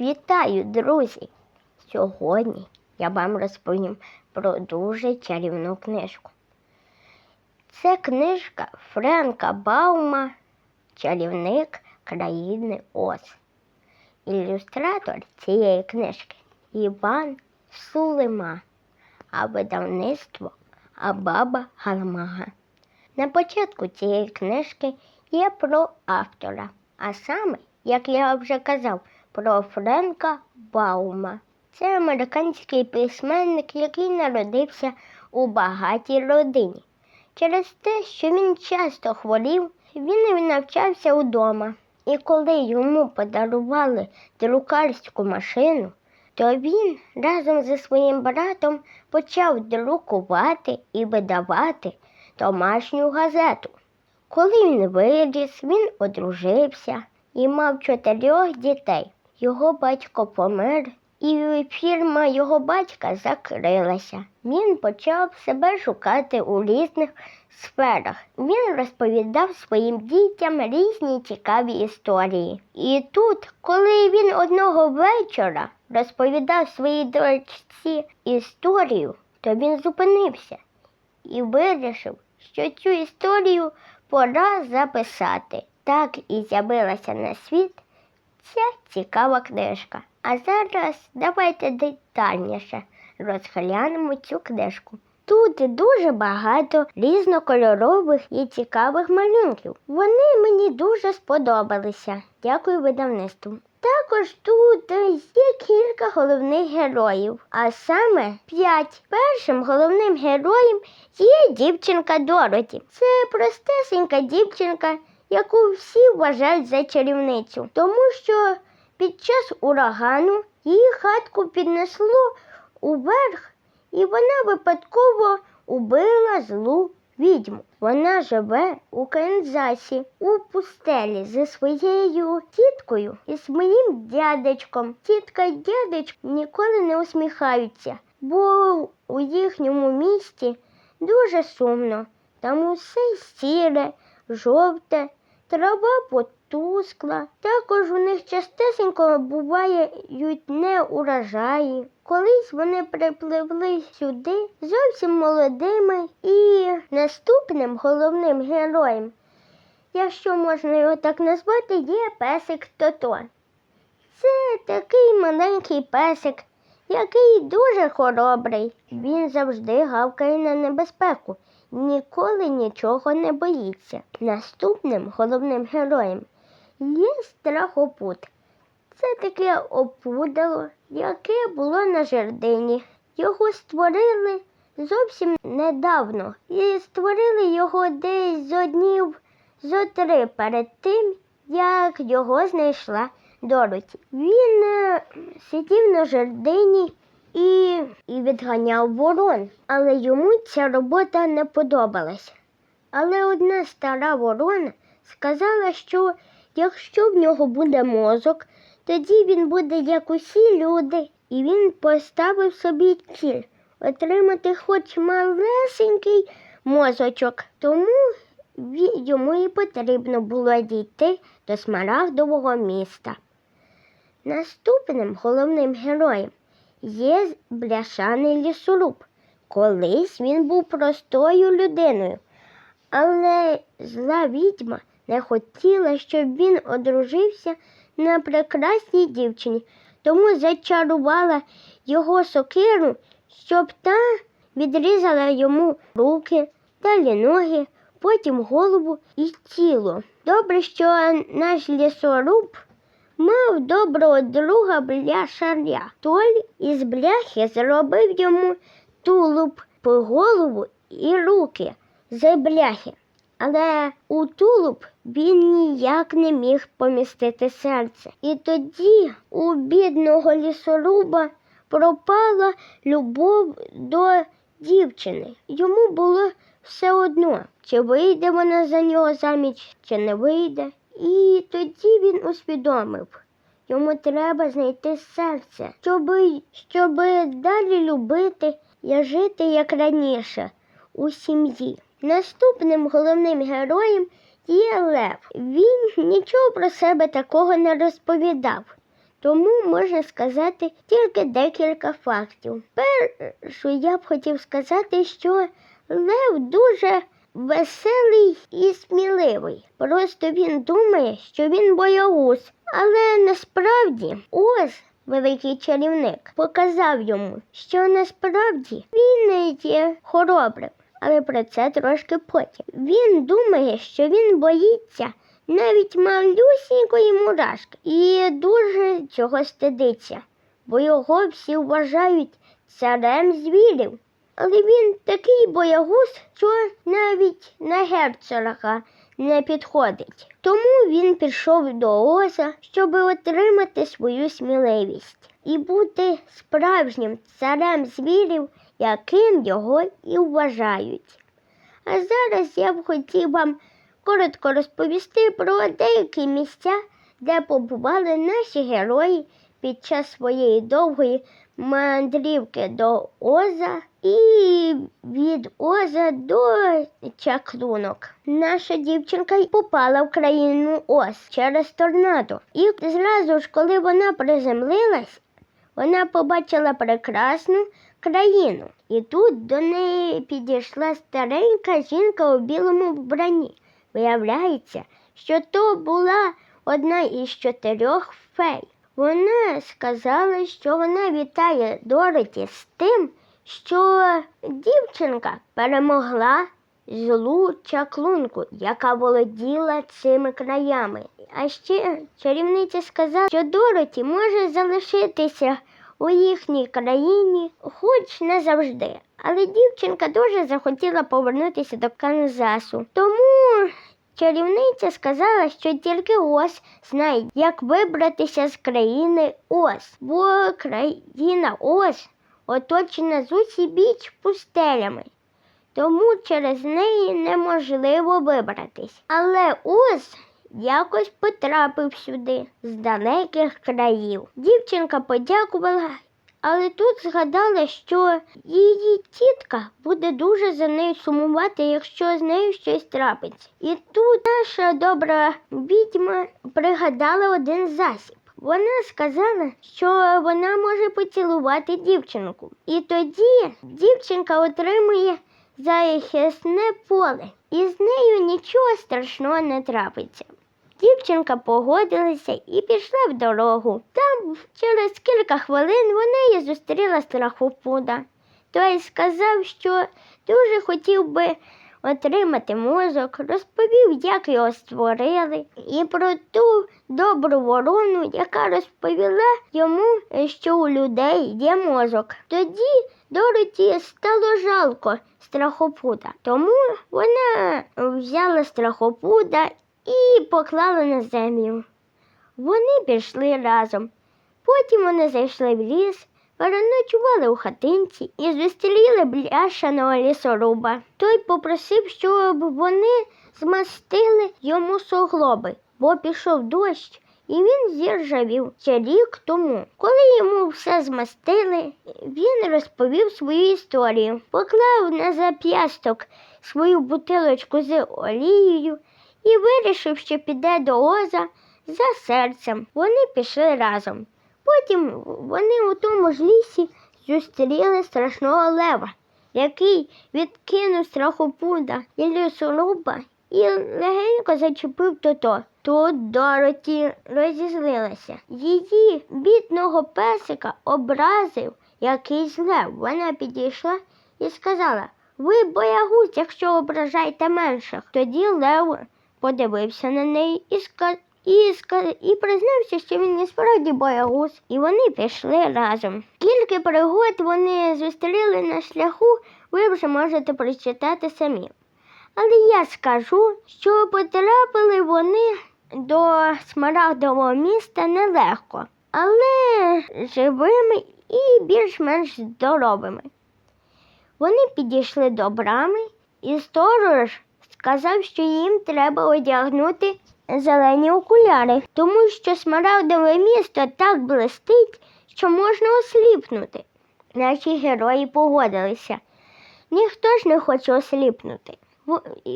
Вітаю, друзі! Сьогодні я вам розповім про дуже чарівну книжку. Це книжка Френка Баума Чарівник країни Оз. Ілюстратор цієї книжки Іван Сулима, а видавництво Абаба Галамага. На початку цієї книжки є про автора, а саме, як я вже казав, про Френка Баума. Це американський письменник, який народився у багатій родині. Через те, що він часто хворів, він навчався удома. І коли йому подарували друкарську машину, то він разом зі своїм братом почав друкувати і видавати домашню газету. Коли він виріс, він одружився і мав чотирьох дітей. Його батько помер, і фірма його батька закрилася. Він почав себе шукати у різних сферах. Він розповідав своїм дітям різні цікаві історії. І тут, коли він одного вечора розповідав своїй дочці історію, то він зупинився і вирішив, що цю історію пора записати. Так і з'явилася на світ ця цікава книжка. А зараз давайте детальніше розглянемо цю книжку. Тут дуже багато різнокольорових і цікавих малюнків. Вони мені дуже сподобалися. Дякую видавництву. Також тут є кілька головних героїв, а саме п'ять. Першим головним героєм є дівчинка Дороті. Це простесенька дівчинка, яку всі вважають за чарівницю, тому що під час урагану її хатку піднесло уверх, і вона випадково убила злу відьму. Вона живе у Канзасі, у пустелі зі своєю тіткою і своїм дядечком. Тітка й дядечко ніколи не усміхаються, бо у їхньому місті дуже сумно. Там усе сіре, жовте, трава потускла. Також у них частесенько бувають не урожаї. Колись вони припливли сюди зовсім молодими і наступним головним героєм, якщо можна його так назвати, є песик Тото. Це такий маленький песик, який дуже хоробрий. Він завжди гавкає на небезпеку, ніколи нічого не боїться. Наступним головним героєм є страхопут. Це таке опудало, яке було на жердині. Його створили зовсім недавно і створили його десь зо днів зо три перед тим, як його знайшла Дороті. Він е, сидів на жердині і, відганяв ворон, але йому ця робота не подобалася. Але одна стара ворона сказала, що якщо в нього буде мозок, тоді він буде як усі люди, і він поставив собі ціль отримати хоч малесенький мозочок. Тому йому і потрібно було дійти до смарагдового міста. Наступним головним героєм є бляшаний лісоруб. Колись він був простою людиною, але зла відьма не хотіла, щоб він одружився на прекрасній дівчині, тому зачарувала його сокиру, щоб та відрізала йому руки, далі ноги, потім голову і тіло. Добре, що наш лісоруб мав доброго друга бляшаря. Той із бляхи зробив йому тулуб по голову і руки з бляхи. Але у тулуб він ніяк не міг помістити серце. І тоді у бідного лісоруба пропала любов до дівчини. Йому було все одно, чи вийде вона за нього заміж, чи не вийде. І тоді він усвідомив, йому треба знайти серце, щоб, щоб далі любити і жити як раніше у сім'ї. Наступним головним героєм є Лев. Він нічого про себе такого не розповідав. тому можна сказати тільки декілька фактів. Першу я б хотів сказати, що Лев дуже веселий і сміливий. Просто він думає, що він боягуз, але насправді ось великий чарівник показав йому, що насправді він не є хоробрим, але про це трошки потім. Він думає, що він боїться навіть малюсінької мурашки і дуже цього стидиться, бо його всі вважають царем звірів. Але він такий боягуз, що навіть на герцога не підходить. Тому він пішов до Оза, щоб отримати свою сміливість і бути справжнім царем звірів, яким його і вважають. А зараз я б хотів вам коротко розповісти про деякі місця, де побували наші герої під час своєї довгої мандрівки до Оза і від Оза до чаклунок. Наша дівчинка попала в країну Оз через торнадо. І зразу ж, коли вона приземлилась, вона побачила прекрасну країну. І тут до неї підійшла старенька жінка у білому вбранні. Виявляється, що то була одна із чотирьох фей. Вона сказала, що вона вітає Дороті з тим, що дівчинка перемогла злу чаклунку, яка володіла цими краями. А ще чарівниця сказала, що Дороті може залишитися у їхній країні хоч не завжди. Але дівчинка дуже захотіла повернутися до Канзасу. Тому чарівниця сказала, що тільки Оз знає, як вибратися з країни Оз, бо країна Оз оточена з усібіч пустелями. Тому через неї неможливо вибратись. Але Оз якось потрапив сюди з далеких країв. Дівчинка подякувала, але тут згадала, що її тітка буде дуже за нею сумувати, якщо з нею щось трапиться. І тут наша добра відьма пригадала один засіб. Вона сказала, що вона може поцілувати дівчинку. І тоді дівчинка отримує захисне поле, і з нею нічого страшного не трапиться. Дівчинка погодилася і пішла в дорогу. Там через кілька хвилин вона її зустріла страхопуда. Той сказав, що дуже хотів би отримати мозок, розповів, як його створили, і про ту добру ворону, яка розповіла йому, що у людей є мозок. Тоді Дороті стало жалко страхопуда, тому вона взяла страхопуда і поклала на землю. Вони пішли разом. Потім вони зайшли в ліс, переночували у хатинці і зустріли бляшаного лісоруба. Той попросив, щоб вони змастили йому суглоби, бо пішов дощ, і він зіржавів ще рік тому. Коли йому все змастили, він розповів свою історію, поклав на зап'ясток свою бутилочку з олією і вирішив, що піде до Оза за серцем. Вони пішли разом. Потім вони у тому ж лісі зустріли страшного лева, який відкинув страхопуда і лісоруба і легенько зачепив тото. Тут Дороті розізлилася. Її бідного песика образив якийсь лев. Вона підійшла і сказала ви боягуз, якщо ображаєте менших. Тоді Лев подивився на неї і ска... і, ска... і признався, що він і справді боягуз, і вони пішли разом. Скільки пригод вони зустріли на шляху, ви вже можете прочитати самі. Але я скажу, що потрапили вони до смарагдового міста нелегко, але живими і більш-менш здоровими. Вони підійшли до брами, і сторож сказав, що їм треба одягнути зелені окуляри, тому що смарагдове місто так блистить, що можна осліпнути. Наші герої погодилися. Ніхто ж не хоче осліпнути.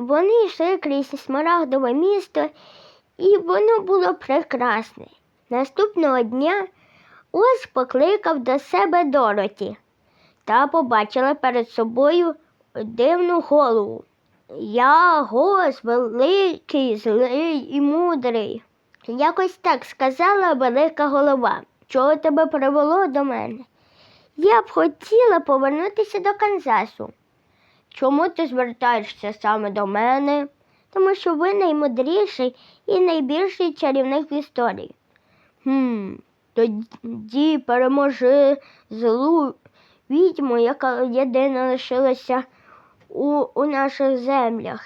Вони йшли крізь смарагдове місто, і воно було прекрасне. Наступного дня Ось покликав до себе Дороті та побачила перед собою дивну голову. Я гос великий, злий і мудрий. Якось так сказала велика голова. Чого тебе привело до мене? Я б хотіла повернутися до Канзасу. Чому ти звертаєшся саме до мене? Тому що ви наймудріший і найбільший чарівник в історії. Хм, тоді переможи злу відьму, яка єдина лишилася у, у наших землях,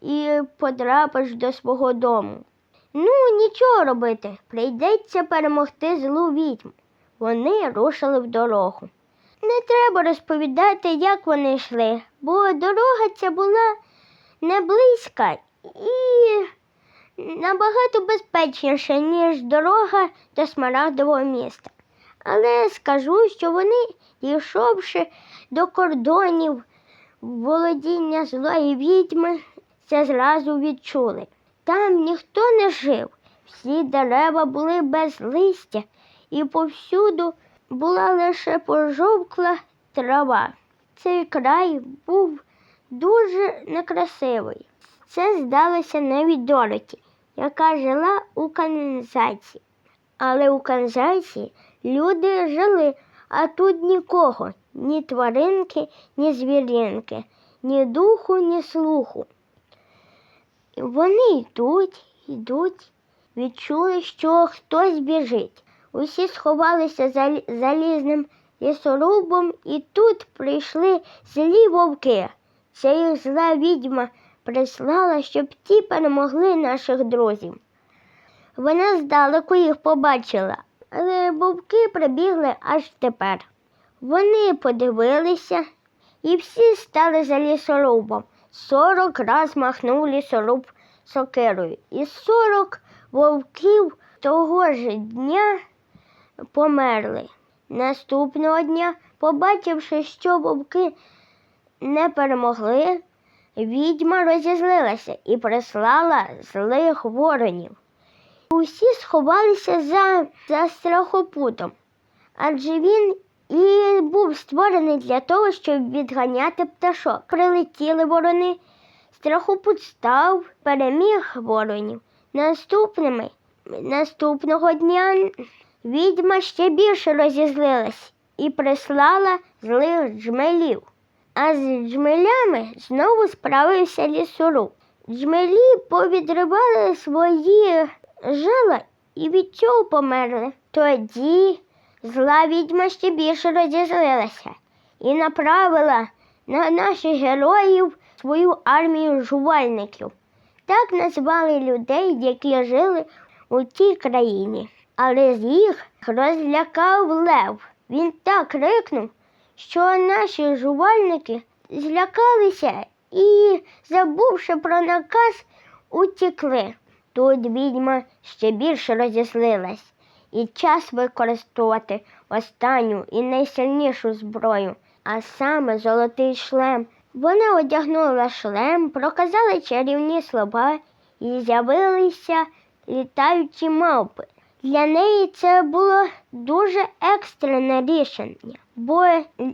і потрапиш до свого дому. Ну, нічого робити, прийдеться перемогти злу відьму. Вони рушили в дорогу. Не треба розповідати, як вони йшли, бо дорога ця була не близька і набагато безпечніша, ніж дорога до Смарагдового міста. Але скажу, що вони, дійшовши до кордонів володіння злої відьми, це зразу відчули. Там ніхто не жив, всі дерева були без листя, і повсюду була лише пожовкла трава. Цей край був дуже некрасивий. Це здалося навіть Дороті, яка жила у Канзасі. Але у Канзасі люди жили, а тут нікого, ні тваринки, ні звіринки, ні духу, ні слуху. Вони йдуть, йдуть, відчули, що хтось біжить. Усі сховалися за залізним лісорубом, і тут прийшли злі вовки. Це їх зла відьма прислала, щоб ті перемогли наших друзів. Вона здалеку їх побачила, але вовки прибігли аж тепер. Вони подивилися і всі стали за лісорубом. Сорок раз махнув лісоруб сокирою. І сорок вовків того ж дня померли. Наступного дня, побачивши, що вовки не перемогли, відьма розізлилася і прислала злих воронів. Усі сховалися за, за страхопутом, адже він і був створений для того, щоб відганяти пташок. Прилетіли ворони, страхопут став, переміг воронів. Наступними, наступного дня відьма ще більше розізлилась і прислала злих джмелів. А з джмелями знову справився лісоруб. Джмелі повідривали свої жила і від цього померли. Тоді зла відьма ще більше розізлилася і направила на наших героїв свою армію жувальників. Так назвали людей, які жили у тій країні. Але з їх розлякав лев. Він так крикнув, що наші жувальники злякалися і, забувши про наказ, утікли. Тут відьма ще більше розізлилась, і час використовувати останню і найсильнішу зброю, а саме золотий шлем. Вона одягнула шлем, проказала чарівні слова і з'явилися літаючі мавпи. Для неї це було дуже екстрене рішення, бо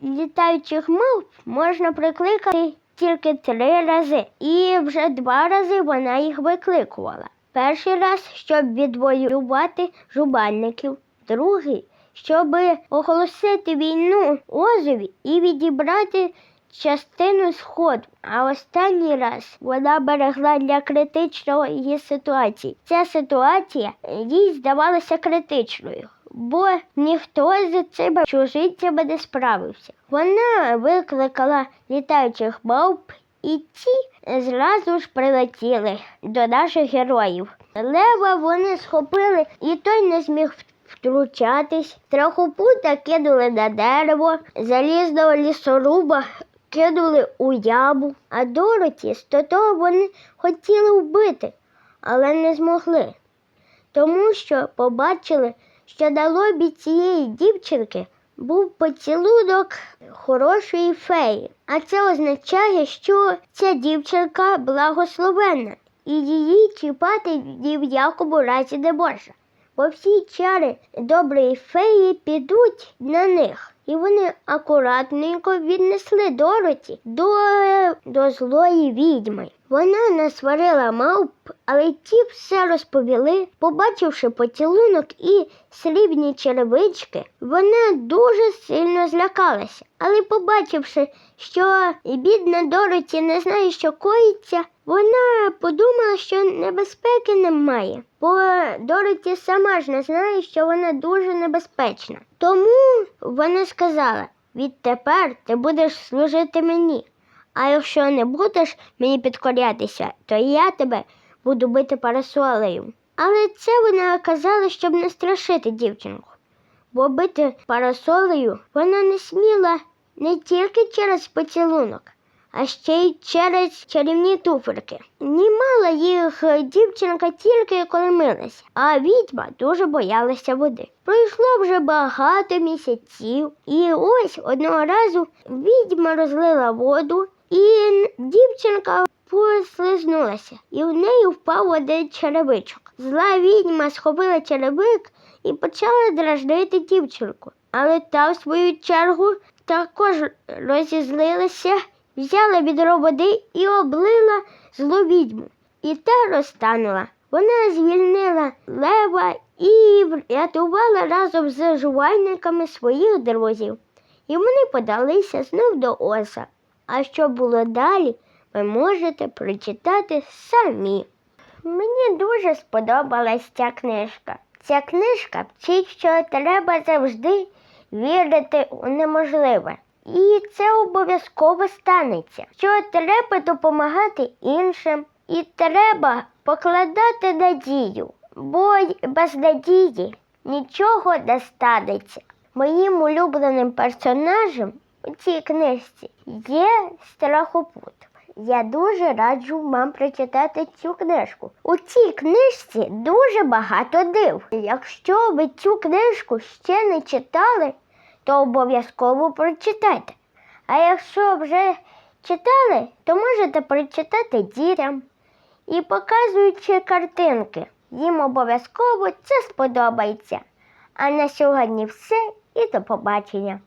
літаючих мавп можна прикликати тільки три рази, і вже два рази вона їх викликувала. Перший раз, щоб відвоювати жубальників, другий, щоб оголосити війну Озові і відібрати частину сходу. А останній раз вона берегла для критичної ситуації. Ця ситуація їй здавалася критичною, бо ніхто з цими чужинцями не справився. Вона викликала літаючих мавп, і ті зразу ж прилетіли до наших героїв. Лева вони схопили, і той не зміг втручатись. Трахопута кинули на дерево, залізного лісоруба кинули у яму, а Дороті з того вони хотіли вбити, але не змогли. Тому що побачили, що на лобі цієї дівчинки був поцілунок хорошої феї. А це означає, що ця дівчинка благословенна, і її чіпати ні в якому разі не можна. бо всі чари доброї феї підуть на них. І вони акуратненько віднесли Дороті до, до злої відьми. Вона насварила мавп, але ті все розповіли. Побачивши поцілунок і срібні черевички, вона дуже сильно злякалася. Але побачивши, що бідна Дороті не знає, що коїться, вона подумала, що небезпеки немає, бо Дороті сама ж не знає, що вона дуже небезпечна. Тому вона сказала: відтепер ти будеш служити мені. А якщо не будеш мені підкорятися, то я тебе буду бити парасолею. Але це вона казала, щоб не страшити дівчинку. Бо бити парасолею вона не сміла не тільки через поцілунок, а ще й через чарівні туфельки. Німала їх дівчинка тільки коли милася, а відьма дуже боялася води. Пройшло вже багато місяців, і ось одного разу відьма розлила воду, і дівчинка послизнулася, і в неї впав один черевичок. Зла відьма схопила черевик і почала дражнити дівчинку. Але та, в свою чергу, також розізлилася, взяла відро води і облила злу відьму. І та розтанула. Вона звільнила лева і врятувала разом з жувальниками своїх друзів. І вони подалися знов до оса. А що було далі, ви можете прочитати самі. Мені дуже сподобалась ця книжка. Ця книжка вчить, що треба завжди вірити у неможливе. І це обов'язково станеться. Що треба допомагати іншим, і треба покладати надію, бо без надії нічого не станеться. Моїм улюбленим персонажем цій книжці є страхопут. Я дуже раджу вам прочитати цю книжку. У цій книжці дуже багато див. Якщо ви цю книжку ще не читали, то обов'язково прочитайте. А якщо вже читали, то можете прочитати дітям і показуючи картинки. Їм обов'язково це сподобається. А на сьогодні все і до побачення.